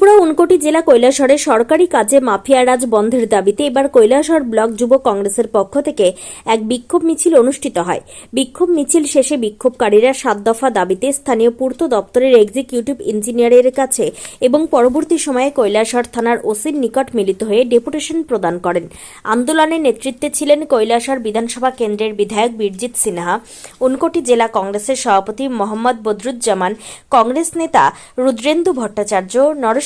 ত্রিপুরা উনকোটি জেলা কৈলাসহরে সরকারি কাজে মাফিয়ারাজ বন্ধের দাবিতে এবার কৈলাসহর ব্লক যুব কংগ্রেসের পক্ষ থেকে এক বিক্ষোভ মিছিল অনুষ্ঠিত হয়। বিক্ষোভ মিছিল শেষে বিক্ষোভকারীরা সাত দফা দাবিতে স্থানীয় পূর্ত দপ্তরের এক্সিকিউটিভ ইঞ্জিনিয়ারের কাছে এবং পরবর্তী সময়ে কৈলাসহর থানার ওসির নিকট মিলিত হয়ে ডেপুটেশন প্রদান করেন। আন্দোলনের নেতৃত্বে ছিলেন কৈলাসহর বিধানসভা কেন্দ্রের বিধায়ক বীরজিৎ সিনহা উনকোটি জেলা কংগ্রেসের সভাপতি মোহাম্মদ বদরুজ্জামান, কংগ্রেস নেতা রুদ্রেন্দু ভট্টাচার্য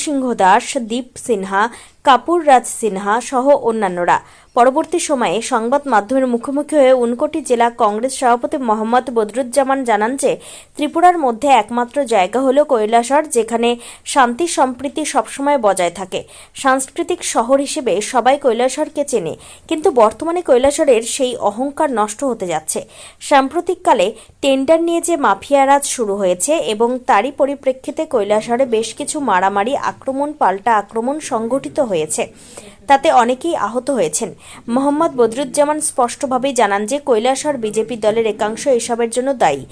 নরসিংহ দাস দীপ সিনহা কাপুর রাজ সিনহা সহ অন্যান্যরা। পরবর্তী সময়ে সংবাদ মাধ্যমের মুখোমুখি হয়ে উনকোটি জেলা কংগ্রেস সভাপতি মোহাম্মদ বদরুজ্জামান জানান যে, ত্রিপুরার মধ্যে একমাত্র জায়গা হল কৈলাসর, যেখানে শান্তি সম্প্রীতি সবসময় বজায় থাকে। সাংস্কৃতিক শহর হিসেবে সবাই কৈলাসরকে চেনে, কিন্তু বর্তমানে কৈলাসরের সেই অহংকার নষ্ট হতে যাচ্ছে। সাম্প্রতিককালে টেন্ডার নিয়ে যে মাফিয়ারাজ শুরু হয়েছে এবং তারই পরিপ্রেক্ষিতে কৈলাসরে বেশ কিছু মারামারি, আক্রমণ, পাল্টা আক্রমণ সংঘটিত হয়েছে। তাতে অনেকেই আহত হয়েছেন। মোহাম্মদ বদরুজ্জামান স্পষ্টভাবেই জানান যে কৈলাসর বিজেপি দলের একাংশ এসবের জন্য দায়ী।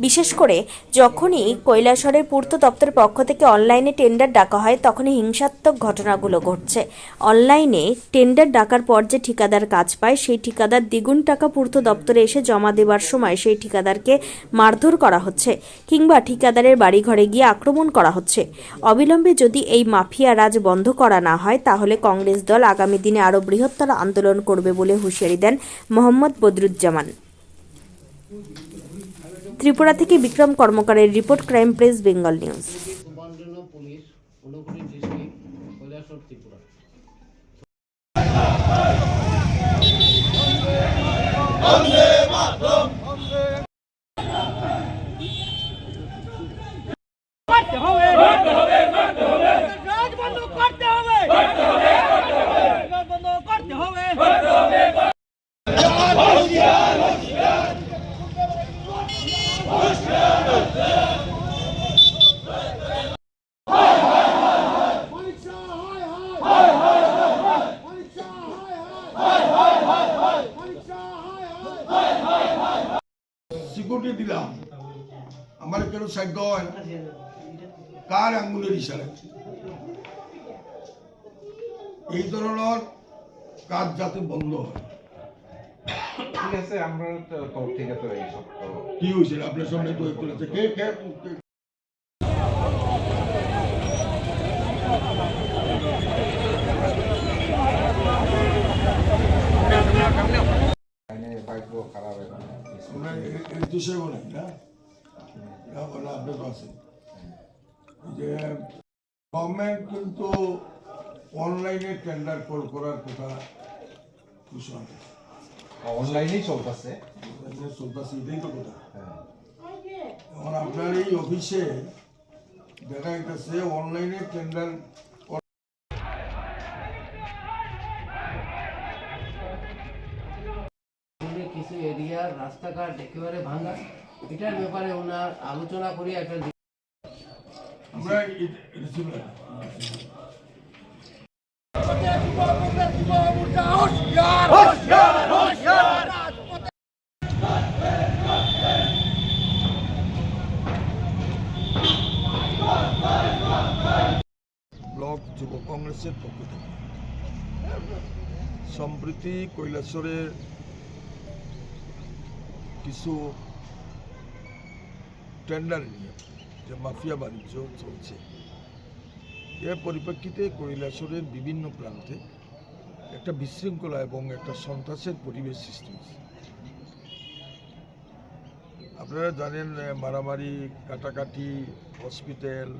বিশেষ করে, যখনই কৈলাসরের পূর্ত দপ্তরের পক্ষ থেকে অনলাইনে টেন্ডার ডাকা হয়, তখনই হিংসাত্মক ঘটনাগুলো ঘটছে। অনলাইনে টেন্ডার ডাকার পর যে ঠিকাদার কাজ পায়, সেই ঠিকাদার দ্বিগুণ টাকা পূর্ত দপ্তরে এসে জমা দেওয়ার সময় সেই ঠিকাদারকে মারধর করা হচ্ছে কিংবা ঠিকাদারের বাড়িঘরে গিয়ে আক্রমণ করা হচ্ছে। অবিলম্বে যদি এই মাফিয়া রাজ বন্ধ করা না হয়, তাহলে কংগ্রেস দল আগামী দিনে আরও বৃহত্তর আন্দোলন করবে বলে হুঁশিয়ারি দেন মোহাম্মদ বদরুজ্জামান। ত্রিপুরা থেকে Bikram কর্মকারের report crime press, Bengal news করতে হবে রাজ বন্ধ করতে হবে রাজ বন্ধ করতে হবে সিকিউরিটি দিলাম। আমার কেন সাধ্য হয় না? কার আঙ্গুলের ইশারা এই ধরনের কাজ যাতে বন্ধ হয়। ঠিক আছে আমরা তো কি হয়েছিল আপনার সামনে তো তুলেছে কে কে কে- আইনে বাইকও খারাপ এবং আমরা দেশে বলি না বলে আপনি তো আছেন যে গভর্নমেন্ট কিন্তু অনলাইনে টেন্ডার কল করার কথা ঘোষণা অনলাইনেই চলতেছে চলতেছে এটাই তো কথা হ্যাঁ এখন আপনার এই অফিসে দেখা যাচ্ছে অনলাইনে টেন্ডার রাস্তাঘাট একেবারে ভাঙা এটার ব্যাপারে ওনার আলোচনা করে একটা আমরা। ব্লক যুব কংগ্রেসের পক্ষ থেকে সম্প্রতি কৈলাসরের কিছু টেন্ডার নিয়ে যে মাফিয়া বাণিজ্য চলছে এর পরিপ্রেক্ষিতে কৈলাসরের বিভিন্ন প্রান্তে একটা বিশৃঙ্খলা এবং একটা সন্ত্রাসের পরিবেশ সৃষ্টি হয়েছে আপনারা জানেন মারামারি কাটাকাটি হসপিটাল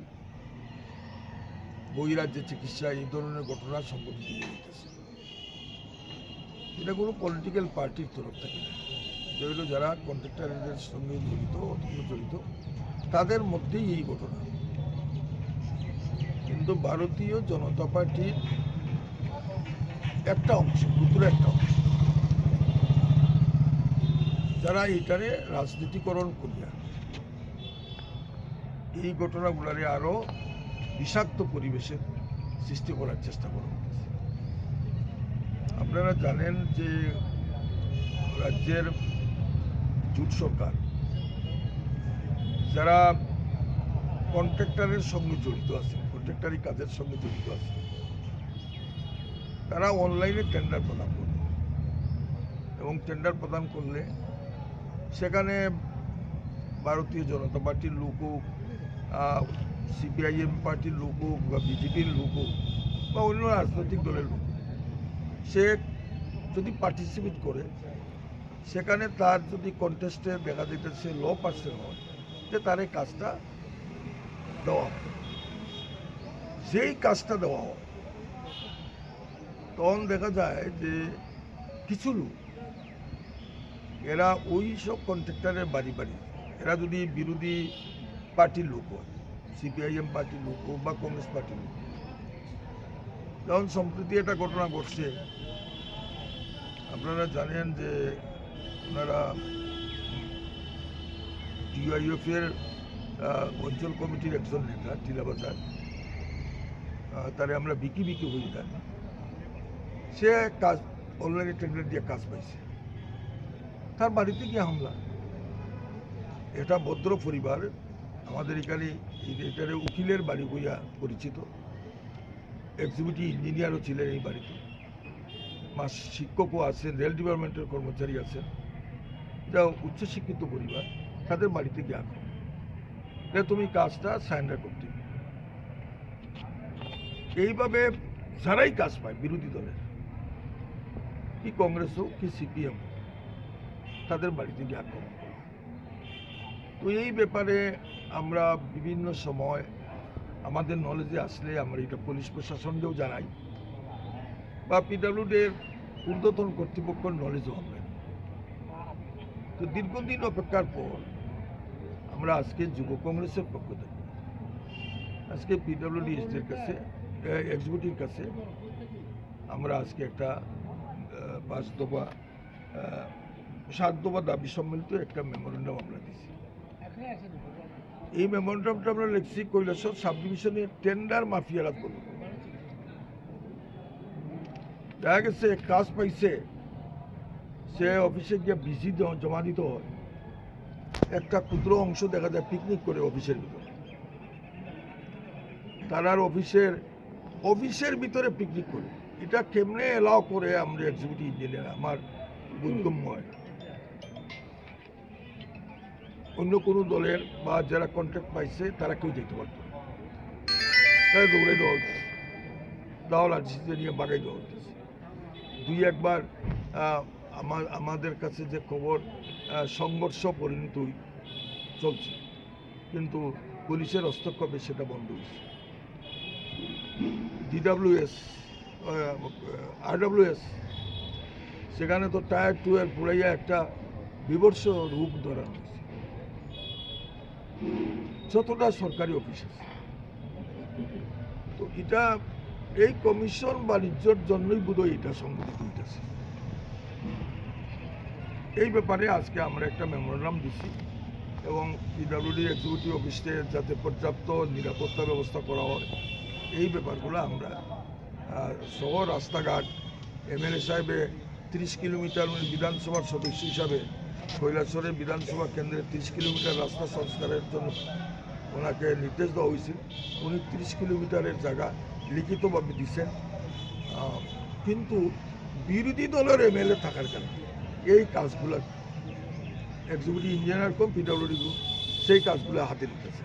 বহিরাজ্যে চিকিৎসা এই ধরনের ঘটনা সংঘটিত হয়ে এটা কোনো পলিটিক্যাল পার্টির তরফ থেকে। না যেগুলো যারা কন্ট্রাক্টারদের সঙ্গে জড়িত অথবা জড়িত, তাদের মধ্যেই এই ঘটনা কিন্তু ভারতীয় জনতা পার্টির একটা অংশ ক্ষুদ্র একটা অংশ, যারা এটারে রাজনীতিকরণ করিয়া এই ঘটনাগুলারে আরও বিষাক্ত পরিবেশের সৃষ্টি করার চেষ্টা করা। আপনারা জানেন যে রাজ্যের জোট সরকার, যারা কন্ট্রাক্টরের সঙ্গে জড়িত আছে, কন্ট্রাক্টারি কাজের সঙ্গে জড়িত আছে, তারা অনলাইনে টেন্ডার প্রদান করবে। এবং টেন্ডার প্রদান করলে সেখানে ভারতীয় জনতা পার্টির লোক হোক সিপিআইএম পার্টির লোক হোক বা বিজেপির লোক হোক বা অন্য রাজনৈতিক দলের লোক সে যদি পার্টিসিপেট করে সেখানে তার যদি কন্টেস্টে দেখা যেতেছে ল পার্সেন্ট হয় যে তার এই কাজটা দেওয়া যেই কাজটা দেওয়া হয়, তখন দেখা যায় যে কিছু লোক, এরা ওই সব কন্ট্রাক্টরের বাড়ি বাড়ি, এরা যদি বিরোধী পার্টির লোক হয় সিপিআইএম পার্টির লোক হোক বা কংগ্রেস পার্টির লোক। যেমন সম্প্রতি একটা ঘটনা ঘটছে, আপনারা জানেন যে ওনারা ডিআইএফ এর অঞ্চল কমিটির একজন নেতা টিলাবাজার তারে আমরা বিকি বিকি হয়ে জানি সে কাজ, অনলাইনে টেন্ডার দিয়ে কাজ পাইছে। তার বাড়িতে গিয়ে হামলা। এটা ভদ্র পরিবার, আমাদের এখানে এটারে উকিলের বাড়ি বইয়া পরিচিত। এক্সিকিউটিভ ইঞ্জিনিয়ারও ছিলেন এই বাড়িতে। মাস শিক্ষকও আছেন, রেল ডিপার্টমেন্টের কর্মচারী আছেন। যা উচ্চশিক্ষিত পরিবার, তাদের বাড়িতে গিয়ে আঁকো তুমি কাজটা সারেন্ডার করতে এইভাবে যারাই কাজ পায়, বিরোধী দলের, কি কংগ্রেস হোক, কি সিপিএম তাদের বাড়িতে গিয়ে আক্রমণ করে তো এই ব্যাপারে আমরা বিভিন্ন সময় আমাদের নলেজে আসলে আমরা এটা পুলিশ প্রশাসনকেও জানাই, বা পিডাব্লিউডির ঊর্ধ্বতন কর্তৃপক্ষের নলেজও আমরা। তো দীর্ঘদিন অপেক্ষার পর আমরা আজকে যুব কংগ্রেসের পক্ষ থেকে, আজকে পিডাব্লিউডি এর কাছে এক্সিকিউটিভ কাছে আমরা আজকে একটা পাঁচ দফা সাত দফা দাবি সম্মিলিত একটা মেমোরেন্ডাম আমরা দিয়েছি। এই মেমোরেন্ডামটা আমরা লিখছি কৈলাসর সাব ডিভিশনের টেন্ডার মাফিয়ারা বলব দেখা গেছে, কাজ পাইছে সে অফিসে গিয়ে বিজি জমা দিতে হয়। একটা ক্ষুদ্র অংশ দেখা যায় পিকনিক করে অফিসের ভিতরে। তারার অফিসের অফিসের ভিতরে পিকনিক করে। এটা কেমনে এলাও করে আমরা এক্সিকিউটিভ ইঞ্জিনিয়ার আমার বোধগম্য হয়। অন্য কোনো দলের বা যারা কন্ট্রাক্ট পাইছে, তারা কেউ যেতে পারত। তারা দৌড়ে দেওয়া হচ্ছে দাওয়াল আর্জিতে নিয়ে বাগাই দেওয়া হচ্ছে দুই একবার আমার আমাদের কাছে যে খবর সংঘর্ষ পরিণত চলছে। কিন্তু পুলিশের হস্তক্ষেপে সেটা বন্ধ হয়েছে। ডিডাব্লিউএস আরডাব্লিউএস সেখানে তো টায়ার টু এর পুরাইয়া একটা বিবর্ষ রূপ ধরা হয়েছে। যতটা সরকারি অফিস আছে। তো এটা, এই কমিশন বাণিজ্যর জন্যই বোধহয় এটা সংগঠিত হইতেছে। এই ব্যাপারে আজকে আমরা একটা মেমোরান্ডাম দিছি এবং পিডাব্লিউডি এক্সিকিউটিভ অফিসে যাতে পর্যাপ্ত নিরাপত্তা ব্যবস্থা করা হয়, এই ব্যাপারগুলো আমরা সহ রাস্তাঘাট, এমএলএ সাহেবে তিরিশ কিলোমিটার বিধানসভার সদস্য হিসাবে কৈলাসরের বিধানসভা কেন্দ্রে তিরিশ কিলোমিটার রাস্তা সংস্কারের জন্য ওনাকে নির্দেশ দেওয়া হয়েছিল। উনি তিরিশ কিলোমিটারের জায়গা লিখিতভাবে দিচ্ছেন কিন্তু বিরোধী দলের এমএলএ থাকার কারণে এই কাজগুলো এক্সিকিউটিভ ইঞ্জিনিয়ার কম পিডব্লিউডি গ্রুপ সেই কাজগুলো হাতে নিতেছে।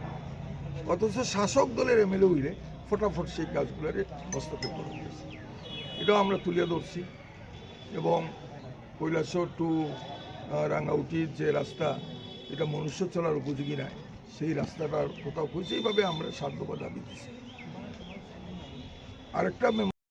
অথচ শাসক দলের এমএলএ হইলে ফটাফট সেই কাজগুলোর হস্তক্ষেপ করা হয়েছে এটাও আমরা তুলে ধরছি এবং কৈলাসর টু রাঙ্গাউটির যে রাস্তা, এটা মনুষ্য চলার উপযোগী নয়, সেই রাস্তাটার কোথাও খুঁজে এইভাবে আমরা সাধ্যবা দাবি দিচ্ছি আরেকটা